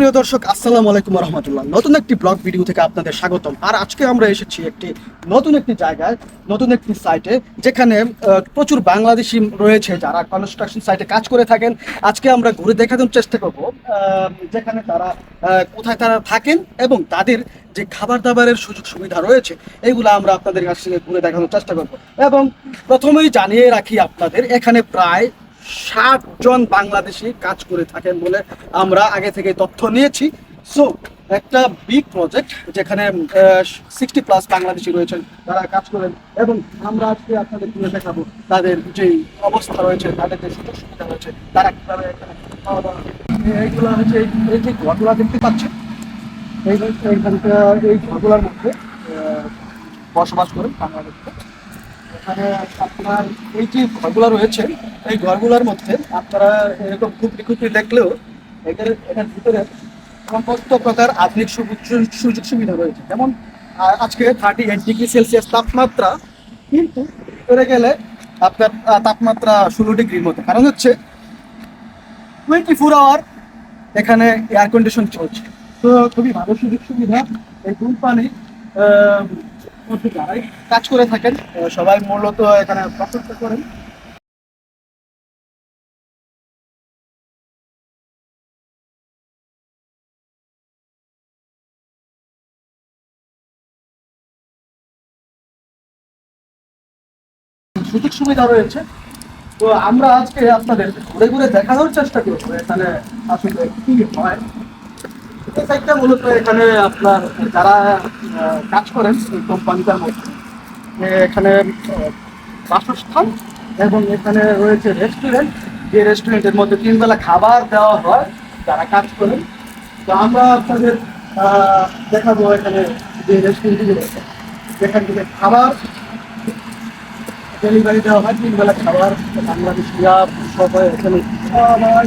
সুপ্রিয় দর্শক, আসসালামু আলাইকুম রহমতুল্লাহ নতুন একটি ব্লগ ভিডিও থেকে আপনাদের স্বাগতম। আর আজকে আমরা এসেছি একটি নতুন একটি জায়গায়, নতুন একটি সাইটে যেখানে প্রচুর বাংলাদেশি রয়েছে যারা কনস্ট্রাকশন সাইটে কাজ করে থাকেন। আজকে আমরা ঘুরে দেখানোর চেষ্টা করব যেখানে তারা কোথায় তারা থাকেন এবং তাদের যে খাবার দাবারের সুযোগ সুবিধা রয়েছে, এগুলো আমরা আপনাদের কাছ ঘুরে দেখানোর চেষ্টা করব। এবং প্রথমেই জানিয়ে রাখি আপনাদের, এখানে প্রায় ষাট জন বাংলাদেশি কাজ করে থাকেন বলে আমরা আগে থেকে তথ্য নিয়েছি। সো একটা বিগ প্রজেক্ট যেখানে সিক্সটি প্লাস বাংলাদেশি রয়েছেন তারা কাজ করেন এবং আমরা আজকে আপনাদের তুলে দেখাবো তাদের যে অবস্থা রয়েছে, তাদের যে সুযোগ সুবিধা রয়েছে, তারা কীভাবে এখানে এইগুলো হচ্ছে, এই- যে ঘরগুলা দেখতে পাচ্ছেন, এই এইখানকার এই ঘরগুলোর মধ্যে বসবাস করেন বাংলাদেশে এখানে আপনার এই যে ঘরগুলো রয়েছে, এই ঘরগুলোর মধ্যে আপনারা এরকম খুপড়ি খুপড়ি দেখলেও এদের এটার ভিতরে সমস্ত প্রকার আধুনিক সুযোগ সুবিধা রয়েছে। যেমন আজকে থার্টি এইট ডিগ্রি সেলসিয়াস তাপমাত্রা, কিন্তু ভিতরে গেলে আপনার তাপমাত্রা ষোলো ডিগ্রির মতো। কারণ হচ্ছে টোয়েন্টি ফোর আওয়ার এখানে এয়ার কন্ডিশন চলছে। তো খুবই ভালো সুযোগ সুবিধা। এই কোম্পানি মধ্যে যারাই কাজ করে থাকেন সবাই মূলত এখানে প্রশংসা করেন। সুযোগ সুবিধা রয়েছে। তো আমরা আজকে আপনাদের ঘুরে ঘুরে দেখানোর চেষ্টা করব। এখানে আসলে কি হয়? এই সাইডটা মূলত এখানে আপনার, যারা কাজ করেন এই কোম্পানিটার মধ্যে এখানে বাসস্থান এবং এখানে রয়েছে রেস্টুরেন্ট যে রেস্টুরেন্টের মধ্যে তিন বেলা খাবার দেওয়া হয়, যারা কাজ করেন। তো আমরা আপনাদের দেখাবো এখানে যে রেস্টুরেন্টগুলো রয়েছে যেখান থেকে খাবার ডেলিভারি দেওয়া হয় তিন বেলা খাবার বাংলাদেশিরা সবাই এখানে সবাই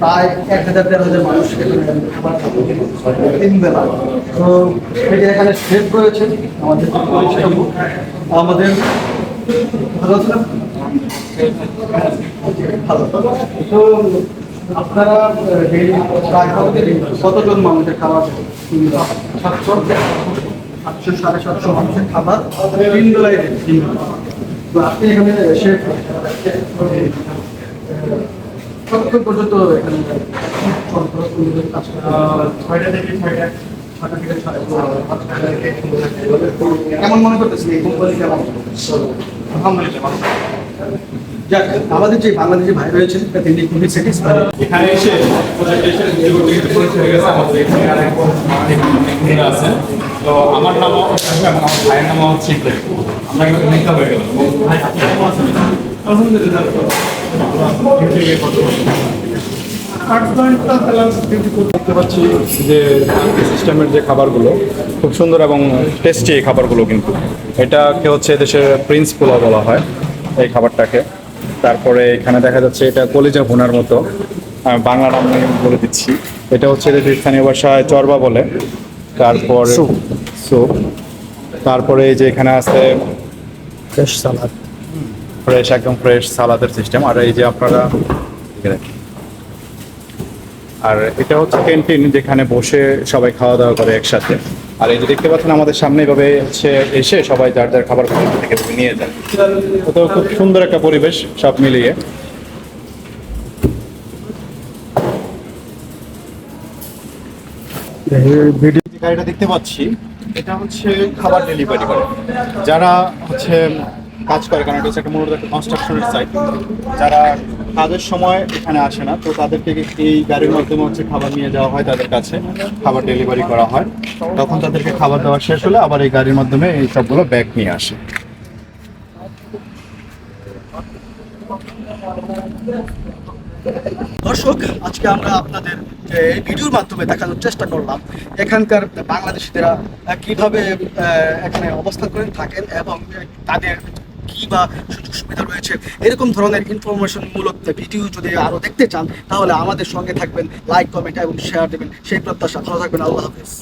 প্রায় এক হাজার, দেড় হাজার তো যে এখানে রয়েছে আমাদের তো আপনারা কতজন মানুষের খাবার সাতশো? সাড়ে সাতশো মানুষের খাবার তিন বেলায় তিন বেলা তো আপনি এখানে কতক্ষণ পর্যন্ত এখানে ছয়টা থেকে ছয়টা ছয়টা থেকে ছয়টা। কেমন মনে করতেছেন এই কোম্পানি কেমন আলহামদুলিল্লাহ যাক আমাদের যে বাংলাদেশি ভাই রয়েছেন তিনি খুবই এখানে এসে এখানে বন্ধুরা আছেন। তো আমার আমার ভাইয়ের নামও হচ্ছে আমরা কিন্তু হয়ে গেল ভাই দেখতে পাচ্ছি যে সিস্টেমের যে খাবারগুলো খুব সুন্দর এবং টেস্টি এই খাবারগুলো কিন্তু এটাকে হচ্ছে দেশের প্রিন্স পোলাও বলা হয় এই খাবারটাকে তারপরে এখানে দেখা যাচ্ছে এটা কলিজা ভুনার মতো বাংলা নাম বলে দিচ্ছি এটা হচ্ছে স্থানীয় ভাষায় চরবা বলে তারপর স্যুপ তারপরে যে এখানে আছে ফ্রেশ সালাদ ফ্রেশ একদম ফ্রেশ সালাদের সিস্টেম আর এই যে আপনারা আর এটা হচ্ছে ক্যান্টিন যেখানে বসে সবাই খাওয়া দাওয়া করে একসাথে। আর এই যে দেখতে পাচ্ছেন আমাদের সামনে এভাবে হচ্ছে এসে সবাই যার যার খাবার থেকে নিয়ে যায়। তো খুব সুন্দর একটা পরিবেশ সব মিলিয়ে। ভিডিও গাড়িটা দেখতে পাচ্ছি এটা হচ্ছে খাবার ডেলিভারি করে। যারা হচ্ছে কাজ করে কারণ এটা হচ্ছে একটা মূলত একটা কনস্ট্রাকশনের সাইট যারা কাজের সময় এখানে আসে না তো তাদেরকে এই গাড়ির মাধ্যমে হচ্ছে খাবার নিয়ে যাওয়া হয় তাদের কাছে খাবার ডেলিভারি করা হয়। তখন তাদেরকে খাবার দেওয়া শেষ হলে আবার এই গাড়ির মাধ্যমে এই সবগুলো ব্যাগ নিয়ে আসে। দর্শক আজকে আমরা আপনাদের যে ভিডিওর মাধ্যমে দেখানোর চেষ্টা করলাম এখানকার বাংলাদেশিরা আহ, কীভাবে এখানে অবস্থান করে থাকেন এবং তাদের কি বা সুযোগ সুবিধা রয়েছে, এরকম ধরনের ইনফরমেশন মূলক ভিডিও যদি আরও দেখতে চান, তাহলে আমাদের সঙ্গে থাকবেন লাইক কমেন্ট এবং শেয়ার দেবেন। সেই প্রত্যাশা, ভালো থাকবেন, আল্লাহ হাফেজ।